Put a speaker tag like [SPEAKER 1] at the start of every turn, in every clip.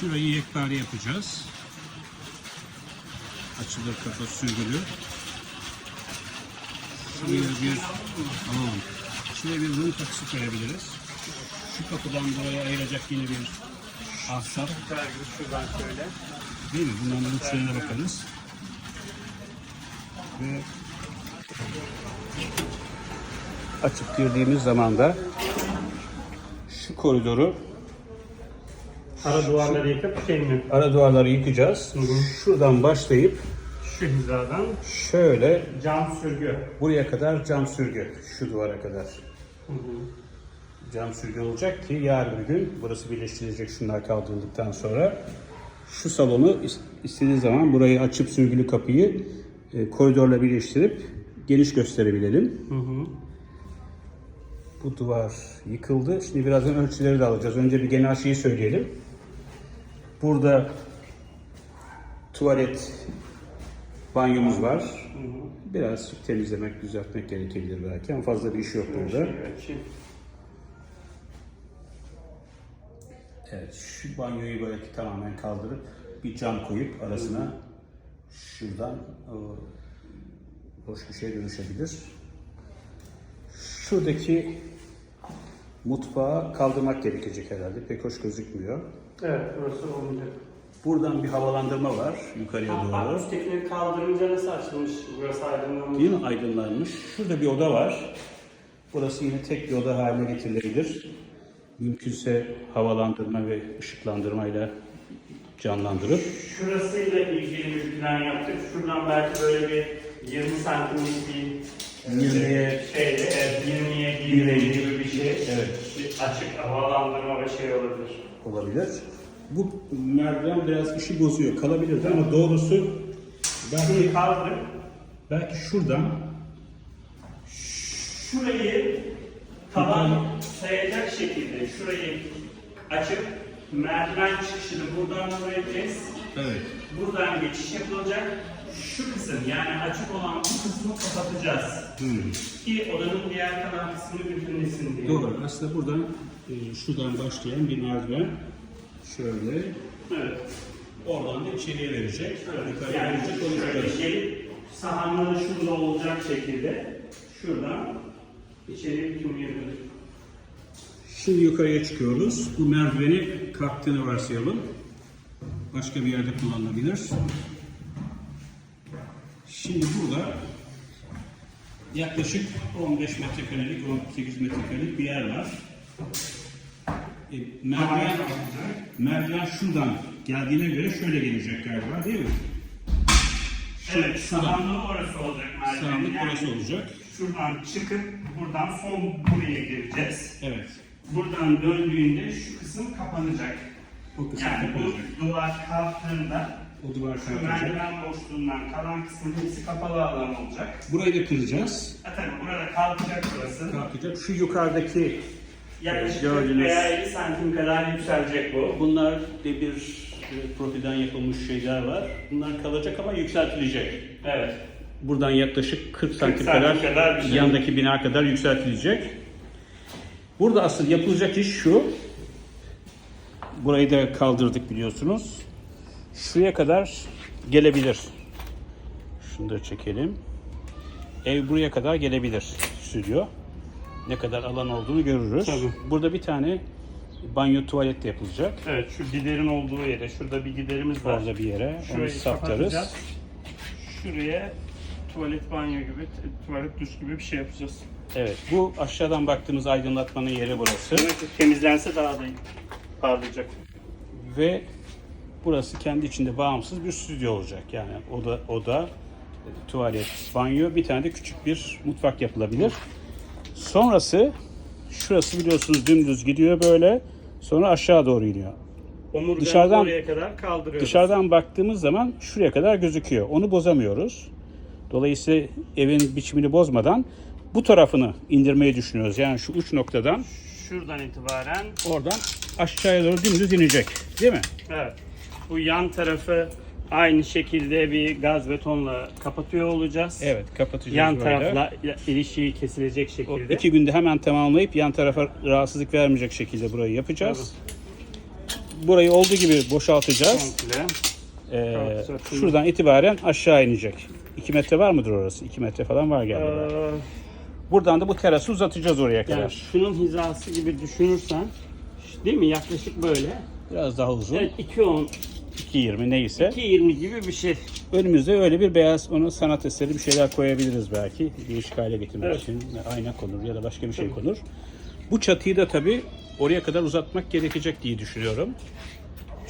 [SPEAKER 1] Şurayı yekpare yapacağız. Açılır kapı sürgülü. Şuraya bir tamam. Şuraya bir rum kapısı koyabiliriz. Şu kapıdan buraya ayıracak yine bir ahşap.
[SPEAKER 2] Şuradan şöyle.
[SPEAKER 1] Değil mi? Bunların uçlarına bakarız. Ve açıp girdiğimiz zaman da şu koridoru
[SPEAKER 2] Ara duvarları yıkıp şey mi?
[SPEAKER 1] ara duvarları yıkacağız. Şuradan başlayıp
[SPEAKER 2] Şu hizadan
[SPEAKER 1] şöyle
[SPEAKER 2] cam sürgü.
[SPEAKER 1] buraya kadar cam sürgü. Şu duvara kadar. Cam sürgü olacak ki yarın bir gün burası birleştirilecek şunlar kaldırıldıktan sonra. Şu salonu is- istediğiniz zaman burayı açıp sürgülü kapıyı e, koridorla birleştirip geniş gösterebilelim. Bu duvar yıkıldı. Şimdi birazdan ölçüleri de alacağız. Önce bir genel şeyi söyleyelim. Burada tuvalet, banyomuz var. Biraz temizlemek, düzeltmek gerekebilir belki ama fazla bir iş yok burada.
[SPEAKER 2] Evet, şey.
[SPEAKER 1] Evet, şu banyoyu böyle tamamen kaldırıp bir cam koyup arasına şuradan hoş bir şey dönüşebilir. Şuradaki mutfağı kaldırmak gerekecek herhalde. Pek hoş gözükmüyor.
[SPEAKER 2] Evet, burası olmayacak.
[SPEAKER 1] Buradan bir havalandırma var yukarıya
[SPEAKER 2] Aa,
[SPEAKER 1] doğru.
[SPEAKER 2] Üsttekileri kaldırınca nasıl açılmış? Burası aydınlanmış.
[SPEAKER 1] Değil mi? Aydınlanmış. Şurada bir oda var. Burası yine tek bir oda haline getirilebilir. Mümkünse havalandırma ve ışıklandırmayla canlandırıp
[SPEAKER 2] Şurasıyla ilgili bir plan yaptık. Şuradan belki böyle bir 20 santimlik bir
[SPEAKER 1] 20'ye
[SPEAKER 2] şeyle, evet, 20'ye
[SPEAKER 1] Bire
[SPEAKER 2] 1 gibi bir şey.
[SPEAKER 1] Evet.
[SPEAKER 2] Bir açık havalandırma ve şey olabilir.
[SPEAKER 1] olabilir. Bu merdiven biraz işi bozuyor. Kalabilirdi ama doğrusu belki,
[SPEAKER 2] Şunu kaldır.
[SPEAKER 1] belki şuradan
[SPEAKER 2] Şurayı tavan sayacak şekilde şurayı açıp merdiven çıkışını buradan buraya kes.
[SPEAKER 1] evet
[SPEAKER 2] Buradan geçiş yapılacak. Şu kısım yani açık olan bu kısmı kapatacağız.
[SPEAKER 1] Hmm.
[SPEAKER 2] Ki odanın diğer kalan kısmını bütünlesin diye.
[SPEAKER 1] Doğru. Aslında buradan e, şuradan başlayan bir merdiven şöyle
[SPEAKER 2] Evet.
[SPEAKER 1] oradan da içeriye verecek. Yukarıya
[SPEAKER 2] Yani
[SPEAKER 1] verecek
[SPEAKER 2] şöyle gelip sahanları şurada olacak şekilde şuradan içeri bütünleyebilir.
[SPEAKER 1] Şimdi yukarıya çıkıyoruz. Bu merdiveni kalktığını varsayalım. Başka bir yerde kullanılabilir. Şimdi burada yaklaşık 15 metrekarelik, 18 metrekarelik bir yer var. E, merdiven, merdiven şuradan geldiğine göre şöyle gelecek galiba değil mi? Şu,
[SPEAKER 2] Evet, sahanlığı orası olacak merdiven. Yani
[SPEAKER 1] orası olacak.
[SPEAKER 2] Şuradan çıkıp buradan son buraya gireceğiz.
[SPEAKER 1] Evet.
[SPEAKER 2] Buradan döndüğünde şu kısım kapanacak.
[SPEAKER 1] Bu kısım
[SPEAKER 2] Yani
[SPEAKER 1] kapanacak.
[SPEAKER 2] bu duvar kalktığında
[SPEAKER 1] O duvar
[SPEAKER 2] merdiven boşluğundan kalan kısmın hepsi kapalı alan olacak.
[SPEAKER 1] Burayı da kıracağız.
[SPEAKER 2] Ha tabii burada kalkacak burası.
[SPEAKER 1] Kalkacak. Şu yukarıdaki
[SPEAKER 2] Yaklaşık
[SPEAKER 1] Gördünüz.
[SPEAKER 2] 40 veya 50 santim kadar yükselecek bu.
[SPEAKER 1] Bunlar demir e, profilden yapılmış şeyler var. Bunlar kalacak ama yükseltilecek.
[SPEAKER 2] Evet.
[SPEAKER 1] Buradan yaklaşık 40 santim
[SPEAKER 2] santim
[SPEAKER 1] kadar,
[SPEAKER 2] kadar bir şey.
[SPEAKER 1] yandaki bina kadar yükseltilecek. Burada asıl yapılacak iş şu. Burayı da kaldırdık biliyorsunuz. Şuraya kadar gelebilir. Şunu da çekelim. Ev buraya kadar gelebilir stüdyo. Ne kadar alan olduğunu görürüz.
[SPEAKER 2] Tabii.
[SPEAKER 1] Burada bir tane banyo tuvalet de yapılacak.
[SPEAKER 2] Evet şu giderin olduğu yere şurada bir giderimiz var.
[SPEAKER 1] Orada bir yere. Onu
[SPEAKER 2] Şurayı
[SPEAKER 1] saptarız.
[SPEAKER 2] kapatacağız. Şuraya tuvalet banyo gibi, tuvalet duş gibi bir şey yapacağız.
[SPEAKER 1] Evet. Bu aşağıdan baktığımız aydınlatmanın yeri burası.
[SPEAKER 2] Evet, temizlense daha da parlayacak.
[SPEAKER 1] Ve burası kendi içinde bağımsız bir stüdyo olacak. Yani oda, oda, tuvalet, banyo, bir tane de küçük bir mutfak yapılabilir. Sonrası şurası biliyorsunuz dümdüz gidiyor böyle. Sonra aşağı doğru iniyor.
[SPEAKER 2] Omurganı
[SPEAKER 1] Dışarıdan-
[SPEAKER 2] oraya kadar kaldırıyoruz.
[SPEAKER 1] Dışarıdan baktığımız zaman şuraya kadar gözüküyor. Onu bozamıyoruz. Dolayısıyla evin biçimini bozmadan bu tarafını indirmeyi düşünüyoruz. Yani şu uç noktadan
[SPEAKER 2] Şuradan itibaren
[SPEAKER 1] oradan aşağıya doğru dümdüz inecek. Değil mi?
[SPEAKER 2] evet. Bu yan tarafı aynı şekilde bir gaz betonla kapatıyor olacağız.
[SPEAKER 1] Evet kapatacağız
[SPEAKER 2] Yan
[SPEAKER 1] böyle.
[SPEAKER 2] tarafla ilişiği kesilecek
[SPEAKER 1] O
[SPEAKER 2] şekilde.
[SPEAKER 1] iki günde hemen tamamlayıp yan tarafa rahatsızlık vermeyecek şekilde burayı yapacağız. burayı olduğu gibi boşaltacağız.
[SPEAKER 2] Komple.
[SPEAKER 1] Ee, şuradan itibaren aşağı inecek. 2 metre var mıdır orası? 2 metre falan var galiba.
[SPEAKER 2] Ee,
[SPEAKER 1] Buradan da bu terası uzatacağız oraya kadar.
[SPEAKER 2] yani şunun hizası gibi düşünürsen değil mi? Yaklaşık böyle.
[SPEAKER 1] Biraz daha uzun.
[SPEAKER 2] Evet 2.10,
[SPEAKER 1] 2.20 neyse.
[SPEAKER 2] 2.20 gibi bir şey.
[SPEAKER 1] Önümüzde öyle bir beyaz onu sanat eseri bir şeyler koyabiliriz belki. Değişik hale getirmek
[SPEAKER 2] Evet.
[SPEAKER 1] için. Ayna konur ya da başka bir şey konur. Bu çatıyı da tabii oraya kadar uzatmak gerekecek diye düşünüyorum.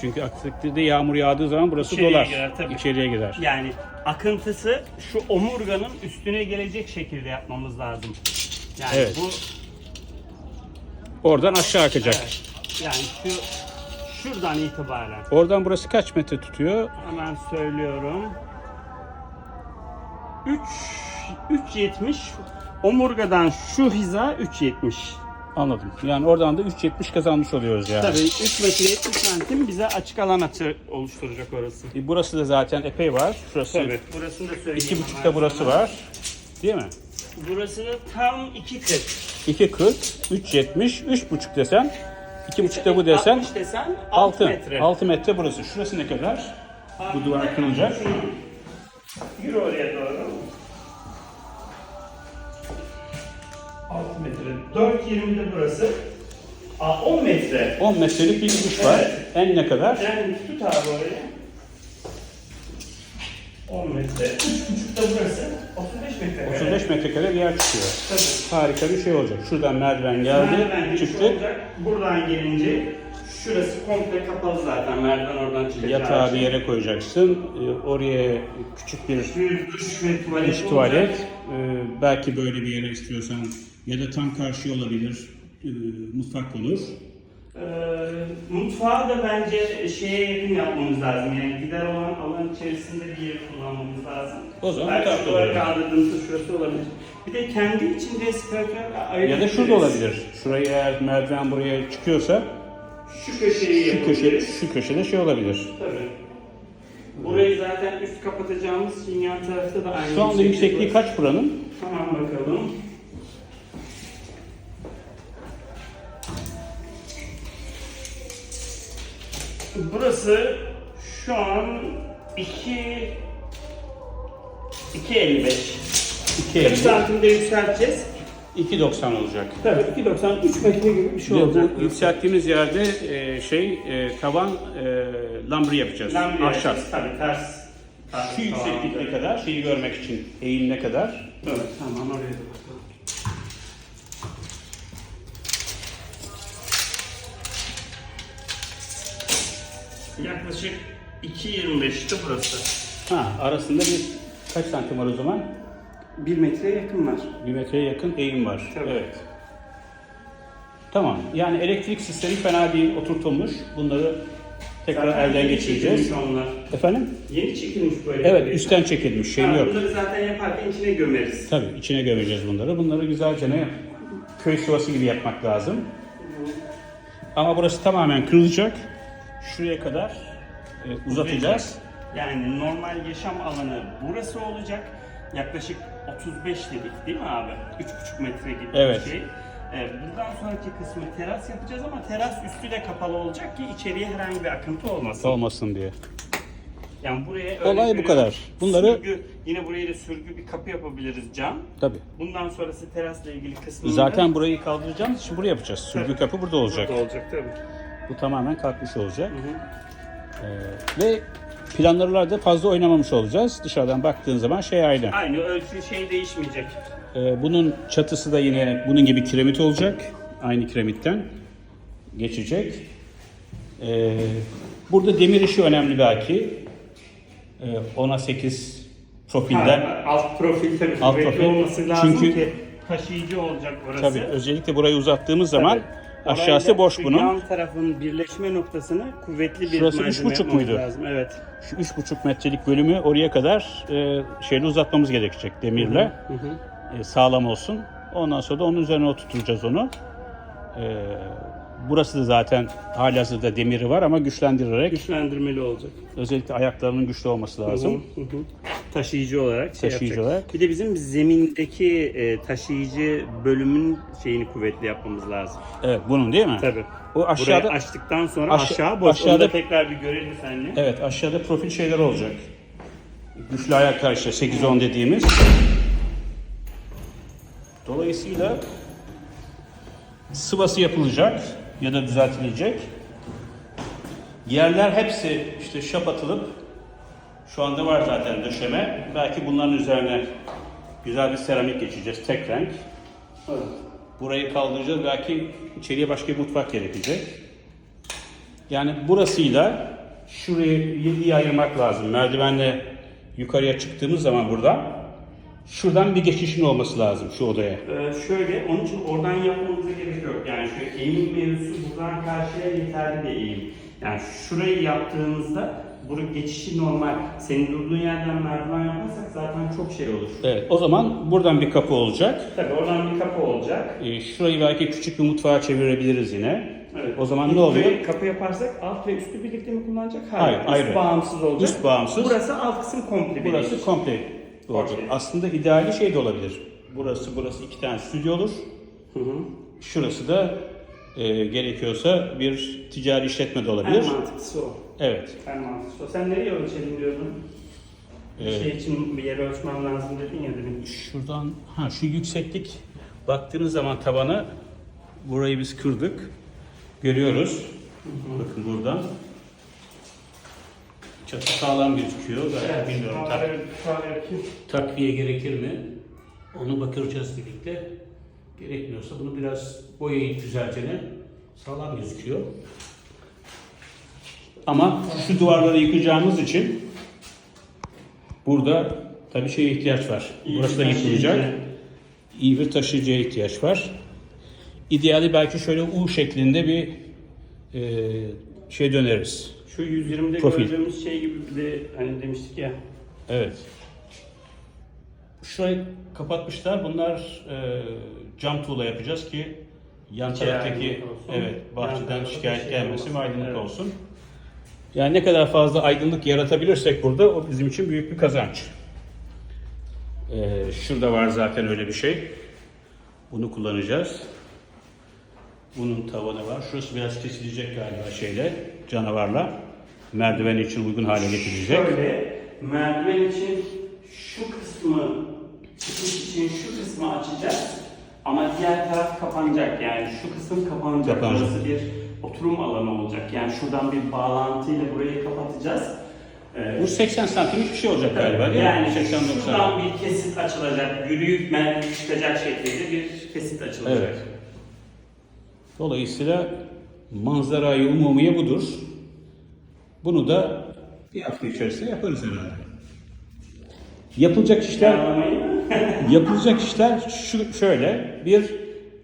[SPEAKER 1] Çünkü takdirde yağmur yağdığı zaman burası
[SPEAKER 2] İçeriye
[SPEAKER 1] dolar.
[SPEAKER 2] girer, tabii.
[SPEAKER 1] İçeriye girer.
[SPEAKER 2] Yani akıntısı şu omurganın üstüne gelecek şekilde yapmamız lazım. Yani
[SPEAKER 1] Evet.
[SPEAKER 2] bu
[SPEAKER 1] Oradan aşağı akacak.
[SPEAKER 2] evet, yani şu şuradan itibaren
[SPEAKER 1] Oradan burası kaç metre tutuyor?
[SPEAKER 2] hemen söylüyorum. 3 3.70 omurgadan şu hiza 3.70.
[SPEAKER 1] Anladım. Yani oradan da 3.70 kazanmış oluyoruz yani.
[SPEAKER 2] Tabii 3 metre 70 santim bize açık alan açı oluşturacak orası.
[SPEAKER 1] E, Burası da zaten epey var. Şurası
[SPEAKER 2] Tabii. Burasını da söyleyeyim.
[SPEAKER 1] iki
[SPEAKER 2] hemen
[SPEAKER 1] buçukta burası
[SPEAKER 2] sana.
[SPEAKER 1] var. Değil mi?
[SPEAKER 2] Burasını tam 2.40.
[SPEAKER 1] 2.40, 3.70, 3.5 desen, 2.5'ta bu desen
[SPEAKER 2] 60 desen 6
[SPEAKER 1] 6
[SPEAKER 2] metre.
[SPEAKER 1] 6 metre burası. Şurası ne kadar? Bu duvar kırılacak.
[SPEAKER 2] Yürü oraya doğru. 6 metre. 4.20 de burası. Aa, 10 metre.
[SPEAKER 1] 10 metrelik bir gidiş var.
[SPEAKER 2] Evet.
[SPEAKER 1] En ne kadar?
[SPEAKER 2] Yani tut abi orayı. 10 metre. 3.5 da burası. 35 metre.
[SPEAKER 1] 35 metrekare bir yer çıkıyor.
[SPEAKER 2] Tabii.
[SPEAKER 1] Harika bir şey olacak. Şuradan merdiven geldi,
[SPEAKER 2] Merdiven
[SPEAKER 1] çıktı.
[SPEAKER 2] Buradan gelince şurası komple kapalı zaten. Merdiven oradan çıkacak.
[SPEAKER 1] Yatağı bir yere koyacaksın. Ee, Oraya küçük bir
[SPEAKER 2] Bir duş ve tuvalet olacak.
[SPEAKER 1] tuvalet. Ee, belki böyle bir yere istiyorsan ya da tam karşı olabilir. Ee, mutfak olur.
[SPEAKER 2] Ee, mutfağı da bence şeye yakın yapmamız lazım. Yani gider olan alan içerisinde bir yeri kullanmamız lazım.
[SPEAKER 1] O zaman
[SPEAKER 2] Belki
[SPEAKER 1] mutfak
[SPEAKER 2] şu
[SPEAKER 1] olur.
[SPEAKER 2] duvarı kaldırdığımızda şurası olabilir. Bir de kendi içinde spiratör
[SPEAKER 1] Ya da şurada olabilir. Şurayı eğer merdiven buraya çıkıyorsa
[SPEAKER 2] Şu köşeyi
[SPEAKER 1] şu köşe şu köşede şey olabilir.
[SPEAKER 2] Tabii. Burayı zaten üst kapatacağımız için yan tarafta da aynı
[SPEAKER 1] Şu anda yüksekliği kaç buranın?
[SPEAKER 2] Tamam bakalım. Burası şu an 2 2.55 40
[SPEAKER 1] 2.50.
[SPEAKER 2] santimde yükselteceğiz.
[SPEAKER 1] 2.90 olacak.
[SPEAKER 2] Tabii 2.90 3 metre gibi bir şey olacak.
[SPEAKER 1] bu yükselttiğimiz yerde e, şey e, tavan e, lambri yapacağız.
[SPEAKER 2] Lambi
[SPEAKER 1] Ahşap.
[SPEAKER 2] yapacağız, Tabii ters. ters
[SPEAKER 1] Şu yükseklik ne kadar? Şeyi görmek için eğim ne kadar?
[SPEAKER 2] Evet tamam oraya da bakalım. Yaklaşık 2.25'te burası.
[SPEAKER 1] Ha, arasında bir kaç santim var o zaman?
[SPEAKER 2] 1 metreye yakın var.
[SPEAKER 1] Bir metreye yakın eğim var.
[SPEAKER 2] Tabii.
[SPEAKER 1] Evet. Tamam. Yani elektrik sistemi fena değil, oturtulmuş. Bunları tekrar
[SPEAKER 2] Zaten
[SPEAKER 1] elden
[SPEAKER 2] yeni
[SPEAKER 1] geçireceğiz.
[SPEAKER 2] onlar.
[SPEAKER 1] Efendim?
[SPEAKER 2] Yeni çekilmiş böyle.
[SPEAKER 1] Evet, üstten çekilmiş. Şey yok.
[SPEAKER 2] Bunları zaten yaparken içine gömeriz.
[SPEAKER 1] Tabii içine gömeceğiz bunları. Bunları güzelce ne köy sıvası gibi yapmak lazım. Ama burası tamamen kırılacak. Şuraya kadar e, uzatacağız.
[SPEAKER 2] Yani normal yaşam alanı burası olacak. Yaklaşık 35 dedik değil mi abi? 3,5 metre gibi
[SPEAKER 1] Evet.
[SPEAKER 2] bir şey. Ee, buradan sonraki kısmı teras yapacağız ama teras üstü de kapalı olacak ki içeriye herhangi bir akıntı olmasın.
[SPEAKER 1] Olmasın diye.
[SPEAKER 2] Yani buraya
[SPEAKER 1] Olay bu kadar. Bunları-
[SPEAKER 2] sürgü, yine buraya da sürgü bir kapı yapabiliriz cam.
[SPEAKER 1] Tabii.
[SPEAKER 2] Bundan sonrası terasla ilgili kısmında
[SPEAKER 1] Zaten burayı kaldıracağımız için buraya yapacağız. Sürgü kapı burada olacak.
[SPEAKER 2] burada olacak tabii.
[SPEAKER 1] Bu tamamen kalkmış olacak.
[SPEAKER 2] Hı hı.
[SPEAKER 1] Ee, ve planlarlarda fazla oynamamış olacağız. Dışarıdan baktığın zaman şey aynı.
[SPEAKER 2] Aynı ölçü şey değişmeyecek.
[SPEAKER 1] Ee, bunun çatısı da yine bunun gibi kiremit olacak. Aynı kiremitten geçecek. Ee, burada demir işi önemli belki. Ee, 10'a 8 profilden.
[SPEAKER 2] Ha, alt profil tabii
[SPEAKER 1] Alt profil.
[SPEAKER 2] olması lazım
[SPEAKER 1] Çünkü-
[SPEAKER 2] ki taşıyıcı olacak burası.
[SPEAKER 1] Tabii özellikle burayı uzattığımız zaman
[SPEAKER 2] Tabii.
[SPEAKER 1] Aşağısı boş
[SPEAKER 2] şu
[SPEAKER 1] bunun.
[SPEAKER 2] Yan tarafın birleşme noktasını kuvvetli bir
[SPEAKER 1] Şurası üç
[SPEAKER 2] malzeme
[SPEAKER 1] buçuk
[SPEAKER 2] yapmamız
[SPEAKER 1] muydu?
[SPEAKER 2] Lazım. Evet.
[SPEAKER 1] Şu 3,5 metrelik bölümü oraya kadar e, şeyle uzatmamız gerekecek demirle.
[SPEAKER 2] Hı hı.
[SPEAKER 1] E, sağlam olsun. Ondan sonra da onun üzerine oturtacağız onu. E, burası da zaten halihazırda demiri var ama güçlendirerek
[SPEAKER 2] Güçlendirmeli olacak.
[SPEAKER 1] özellikle ayaklarının güçlü olması lazım.
[SPEAKER 2] Hı hı. Taşıyıcı olarak şey
[SPEAKER 1] Taşıyıcı
[SPEAKER 2] yapacak.
[SPEAKER 1] olarak.
[SPEAKER 2] Bir de bizim zemindeki e, taşıyıcı bölümün şeyini kuvvetli yapmamız lazım.
[SPEAKER 1] Evet bunun değil mi?
[SPEAKER 2] Tabii.
[SPEAKER 1] O aşağıda
[SPEAKER 2] Burayı açtıktan sonra
[SPEAKER 1] Aşa-
[SPEAKER 2] aşağı boş. Onu
[SPEAKER 1] aşağıda-
[SPEAKER 2] da tekrar bir görelim seninle.
[SPEAKER 1] Evet aşağıda profil şeyler olacak. Güçlü ayaklar işte 8-10 dediğimiz. Dolayısıyla sıvası yapılacak ya da düzeltilecek. Yerler hepsi işte şap atılıp şu anda var zaten döşeme. Belki bunların üzerine güzel bir seramik geçeceğiz tek renk.
[SPEAKER 2] Evet.
[SPEAKER 1] Burayı kaldıracağız. Belki içeriye başka bir mutfak gerekecek. Yani burasıyla şurayı yediye ayırmak lazım. Merdivenle yukarıya çıktığımız zaman buradan şuradan bir geçişin olması lazım şu odaya.
[SPEAKER 2] Ee, şöyle, onun için oradan yapmamıza gerek yok. Yani şu eğim mevzusu buradan karşıya yeterli bir eğim. Yani şurayı yaptığımızda burası geçişi normal. Senin durduğun yerden merdiven yaparsak zaten çok şey olur.
[SPEAKER 1] Evet, o zaman buradan bir kapı olacak.
[SPEAKER 2] Tabii oradan bir kapı olacak.
[SPEAKER 1] Ee, şurayı belki küçük bir mutfağa çevirebiliriz yine.
[SPEAKER 2] Evet.
[SPEAKER 1] O zaman
[SPEAKER 2] Bir
[SPEAKER 1] ne oluyor?
[SPEAKER 2] Kapı yaparsak alt ve üstü birlikte mi kullanacak?
[SPEAKER 1] Hayır,
[SPEAKER 2] üst
[SPEAKER 1] ayrı.
[SPEAKER 2] bağımsız olacak.
[SPEAKER 1] Üst bağımsız.
[SPEAKER 2] Burası alt kısım komple
[SPEAKER 1] Burası komple olacak.
[SPEAKER 2] Okey.
[SPEAKER 1] Aslında ideali şey de olabilir. Burası burası iki tane stüdyo olur.
[SPEAKER 2] Hı hı.
[SPEAKER 1] Şurası da e, gerekiyorsa bir ticari işletme de olabilir.
[SPEAKER 2] En mantıklısı o.
[SPEAKER 1] Evet.
[SPEAKER 2] O. Sen nereye ölçelim diyordun? Bir
[SPEAKER 1] Evet.
[SPEAKER 2] şey için bir yere ölçmem lazım dedin ya demin.
[SPEAKER 1] Şuradan ha şu yükseklik baktığınız zaman tabana burayı biz kırdık. Görüyoruz. Bakın buradan. Çatı sağlam gözüküyor. Ben bilmiyorum tak- takviye gerekir mi? Onu bakacağız birlikte. Gerekmiyorsa bunu biraz boyayıp güzelce sağlam gözüküyor. Ama şu duvarları yıkacağımız için burada tabii şeye ihtiyaç var. Burası da yıkılacak. İyi bir taşıyıcıya ihtiyaç var. İdeali belki şöyle U şeklinde bir e, şey döneriz.
[SPEAKER 2] Şu 120'de
[SPEAKER 1] Profil.
[SPEAKER 2] gördüğümüz şey gibi bir de hani demiştik ya.
[SPEAKER 1] Evet. Şurayı kapatmışlar. Bunlar e, cam tuğla yapacağız ki yan taraftaki
[SPEAKER 2] olsun.
[SPEAKER 1] evet bahçeden şikayet
[SPEAKER 2] şey
[SPEAKER 1] ve aydınlık
[SPEAKER 2] Evet.
[SPEAKER 1] Yani ne kadar fazla aydınlık yaratabilirsek burada o bizim için büyük bir kazanç. E, şurada var zaten öyle bir şey. Bunu kullanacağız. Bunun tavanı var. Şurası biraz kesilecek galiba şeyle, canavarla. Merdiven için uygun hale getirilecek.
[SPEAKER 2] Şöyle merdiven için şu kısmı çıkış için şu kısmı açacağız. Ama diğer taraf kapanacak. Yani şu kısım kapanacak.
[SPEAKER 1] Kapanacak.
[SPEAKER 2] Burası bir oturum alanı olacak. Yani şuradan bir bağlantıyla burayı kapatacağız. Ee,
[SPEAKER 1] Bu 80 santimlik bir şey olacak galiba değil mi?
[SPEAKER 2] yani
[SPEAKER 1] 80-90.
[SPEAKER 2] şuradan bir kesit açılacak. Yürüyüp merdiven çıkacak şekilde bir kesit açılacak.
[SPEAKER 1] Evet. Dolayısıyla manzarayı umumiye budur. Bunu da bir hafta içerisinde yaparız herhalde. Yapılacak işler yapılacak işler şu şöyle bir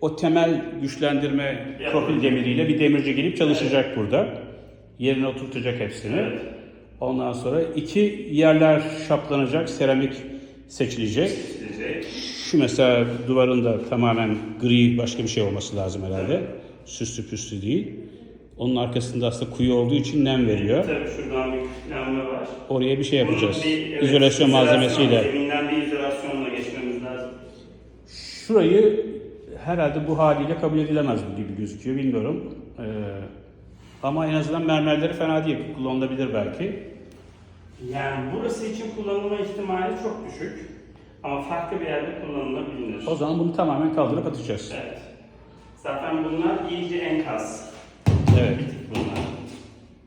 [SPEAKER 1] o temel güçlendirme profil demiriyle bir demirci gelip çalışacak burada. Yerine oturtacak hepsini.
[SPEAKER 2] Evet.
[SPEAKER 1] Ondan sonra iki yerler şaplanacak, seramik seçilecek. Şu mesela duvarında tamamen gri başka bir şey olması lazım herhalde. Süslü püslü değil. Onun arkasında aslında kuyu olduğu için nem veriyor.
[SPEAKER 2] Tabii şuradan bir planlama var.
[SPEAKER 1] Oraya bir şey yapacağız.
[SPEAKER 2] Bunun bir, evet,
[SPEAKER 1] İzolasyon malzemesiyle.
[SPEAKER 2] Zeminden bir izolasyonla geçmemiz lazım.
[SPEAKER 1] Şurayı herhalde bu haliyle kabul edilemez gibi gözüküyor bilmiyorum. Ee, ama en azından mermerleri fena değil. Kullanılabilir belki.
[SPEAKER 2] Yani burası için kullanılma ihtimali çok düşük. Ama farklı bir yerde kullanılabilir.
[SPEAKER 1] O zaman bunu tamamen kaldırıp atacağız.
[SPEAKER 2] Evet. Zaten bunlar iyice enkaz.
[SPEAKER 1] Evet.
[SPEAKER 2] Bunlar.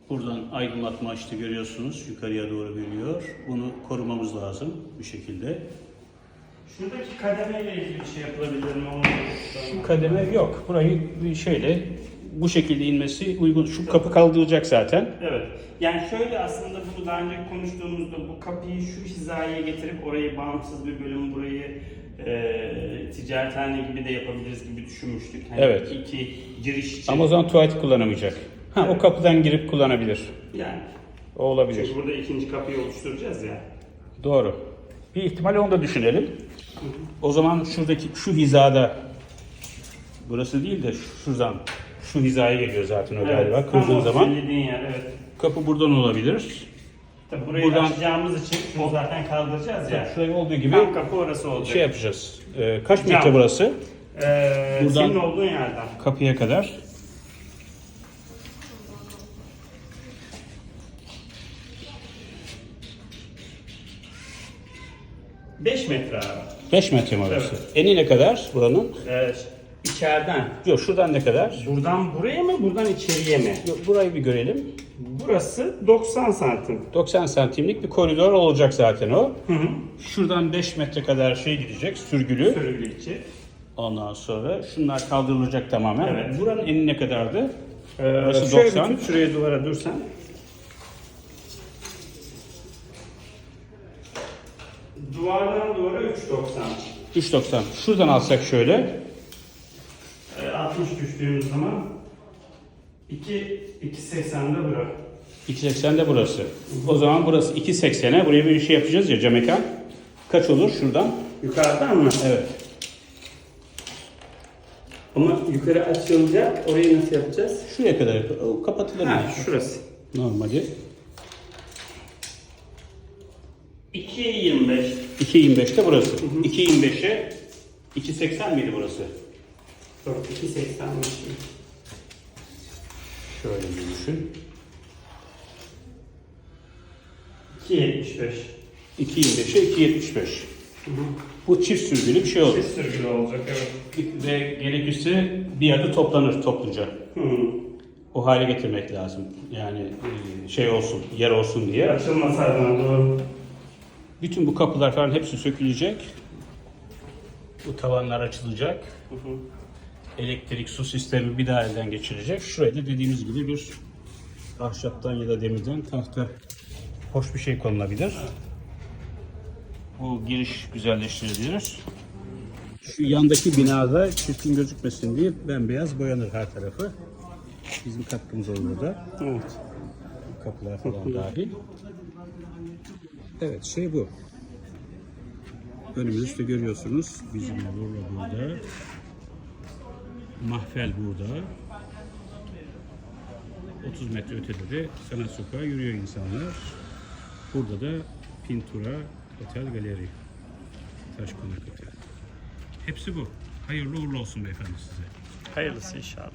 [SPEAKER 1] Buradan aydınlatma işte görüyorsunuz. Yukarıya doğru geliyor. Bunu korumamız lazım bir şekilde.
[SPEAKER 2] Şuradaki kademeyle ilgili bir şey yapılabilir mi?
[SPEAKER 1] Kademe yok. Burayı bir şeyle bu şekilde inmesi uygun. Şu kapı kaldırılacak zaten.
[SPEAKER 2] Evet. Yani şöyle aslında bunu daha önce konuştuğumuzda bu kapıyı şu hizaya getirip orayı bağımsız bir bölüm burayı e, ticarethane gibi de yapabiliriz gibi düşünmüştük. Hani
[SPEAKER 1] Evet.
[SPEAKER 2] iki giriş için.
[SPEAKER 1] Ama o zaman tuvaleti kullanamayacak. Ha o kapıdan girip kullanabilir.
[SPEAKER 2] yani
[SPEAKER 1] O olabilir.
[SPEAKER 2] çünkü burada ikinci kapıyı oluşturacağız ya.
[SPEAKER 1] Doğru. Bir ihtimal onu da düşünelim. O zaman şuradaki şu hizada burası değil de şuradan şu hizaya geliyor zaten o galiba.
[SPEAKER 2] tam
[SPEAKER 1] Kırdığın zaman
[SPEAKER 2] yer evet.
[SPEAKER 1] kapı buradan olabilir.
[SPEAKER 2] Tabii burayı
[SPEAKER 1] Buradan-
[SPEAKER 2] açacağımız için şunu zaten kaldıracağız ya.
[SPEAKER 1] Şuraya olduğu gibi
[SPEAKER 2] Tam kapı orası olacak.
[SPEAKER 1] şey yapacağız. Ee, kaç
[SPEAKER 2] Cam.
[SPEAKER 1] metre burası?
[SPEAKER 2] Ee,
[SPEAKER 1] Buradan-
[SPEAKER 2] senin olduğun yerden.
[SPEAKER 1] Kapıya kadar.
[SPEAKER 2] Beş metre abi.
[SPEAKER 1] 5 metre mi orası?
[SPEAKER 2] Evet.
[SPEAKER 1] Eni ne kadar buranın?
[SPEAKER 2] Ee, içeriden.
[SPEAKER 1] Yok şuradan ne kadar?
[SPEAKER 2] Buradan buraya mı, buradan içeriye mi?
[SPEAKER 1] Yok, burayı bir görelim.
[SPEAKER 2] Burası 90 santim.
[SPEAKER 1] 90 santimlik bir koridor olacak zaten o.
[SPEAKER 2] Hı hı.
[SPEAKER 1] Şuradan 5 metre kadar şey gidecek, sürgülü.
[SPEAKER 2] Sürgülü içi.
[SPEAKER 1] Ondan sonra şunlar kaldırılacak tamamen.
[SPEAKER 2] Evet.
[SPEAKER 1] Buranın eni ne kadardı?
[SPEAKER 2] Ee,
[SPEAKER 1] Burası
[SPEAKER 2] şöyle
[SPEAKER 1] 90.
[SPEAKER 2] tut, şuraya duvara dursan. Duvardan duvara 3.90.
[SPEAKER 1] 3.90. Şuradan alsak şöyle.
[SPEAKER 2] Ee, 60 düştüğümüz zaman 2 2.80'de bura.
[SPEAKER 1] 2.80 de burası. O zaman burası 2.80'e. Buraya bir şey yapacağız ya camekan. Kaç olur şuradan?
[SPEAKER 2] Yukarıdan mı?
[SPEAKER 1] Evet.
[SPEAKER 2] Ama yukarı açılacak. Orayı nasıl yapacağız?
[SPEAKER 1] Şuraya kadar yap- o kapatılır.
[SPEAKER 2] Ha,
[SPEAKER 1] yani.
[SPEAKER 2] şurası.
[SPEAKER 1] Normali.
[SPEAKER 2] 2.25.
[SPEAKER 1] 2.25'te burası. 2.25'e 2.80 miydi burası?
[SPEAKER 2] Yok 2.80'miş.
[SPEAKER 1] Şöyle bir düşün.
[SPEAKER 2] 2.75.
[SPEAKER 1] 2.25'e 2.75. Bu çift sürgülü bir şey olur.
[SPEAKER 2] Ses sürgülü olacak evet.
[SPEAKER 1] Ve gerekirse bir adı toplanır topluca.
[SPEAKER 2] Hı.
[SPEAKER 1] O hale getirmek lazım. Yani e, şey olsun, yer olsun diye.
[SPEAKER 2] Açılması adına doğru.
[SPEAKER 1] Bütün bu kapılar falan hepsi sökülecek. Bu tavanlar açılacak.
[SPEAKER 2] Hı hı.
[SPEAKER 1] Elektrik, su sistemi bir daha elden geçirecek. Şuraya da dediğimiz gibi bir ahşaptan ya da demirden tahta hoş bir şey konulabilir. Bu giriş güzelleştirilir. Şu yandaki binada çirkin gözükmesin diye bembeyaz boyanır her tarafı. Bizim katkımız olur burada.
[SPEAKER 2] Evet.
[SPEAKER 1] Kapılar falan dahil. Evet şey bu. Önümüzde görüyorsunuz. Bizim burada. Mahfel burada. 30 metre ötede de sanat sokağı yürüyor insanlar. Burada da Pintura Otel Galeri. Taş Konak Otel. Hepsi bu. Hayırlı uğurlu olsun beyefendi size.
[SPEAKER 2] Hayırlısı inşallah.